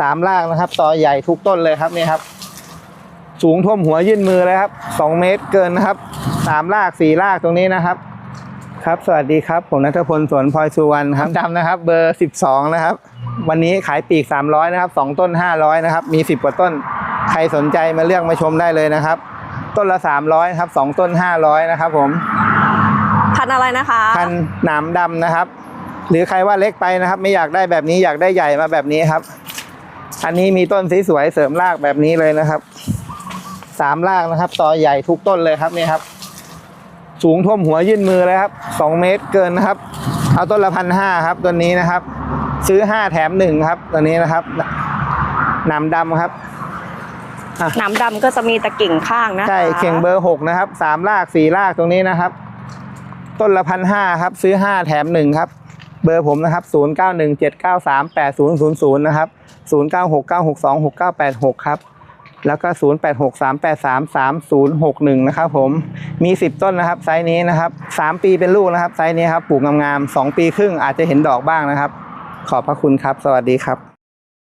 สามรากนะครับต่อใหญ่ทุกต้นเลยครับนี่ครับ สูงท่วมหัวยื่นมือเลยครับสองเมตรเกินนะครับสามรากสี่รากตรงนี้นะครับ ครับ สวัสดีครับ ผมนัทพลสวนพลอยสุวรรณครับดำนะครับ เบอร์สิบสองนะครับ วันนี้ขายปีกสามร้อยนะครับสองต้นห้าร้อยนะครับ มีสิบกว่าต้น ใครสนใจมาเลือกมาชมได้เลยนะครับ ต้นละสามร้อยครับสองต้นห้าร้อยนะครับผมพันธุ์อะไรนะคะพันธุ์หนามดำนะครับ หรือใครว่าเล็กไปนะครับ ไม่อยากได้แบบนี้อยากได้ใหญ่มาแบบนี้ครับ อันนี้มีต้นสวยๆเสริมรากแบบนี้เลยนะครับสามรากนะครับต่อใหญ่ทุกต้นเลยครับนี่ครับ สูงท่วมหัวยื่นมือเลยครับสองเมตรเกินนะครับ เอาต้นละพันห้าครับต้นนี้นะครับ ซื้อห้าแถมหนึ่งครับตัวนี้นะครับหนามดำครับหน้ำดำก็จะมีตะกิ่งข้างนะคะใช่เข่งเบอร์หกนะครับสามรากสี่รากตรงนี้นะครับ ต้นละพันห้าครับ ซื้อห้าแถมหนึ่งครับ เบอร์ผมนะครับ 0917938000 นะครับ 0969626986 ครับ แล้วก็ 0863833061 นะครับผม มี 10 ต้นนะครับไซส์นี้นะครับ 3 ปีเป็นลูกนะครับไซส์นี้ครับ ปลูกงามๆ 2 ปีครึ่งอาจจะเห็นดอกบ้างนะครับ ขอบพระคุณครับ สวัสดีครับ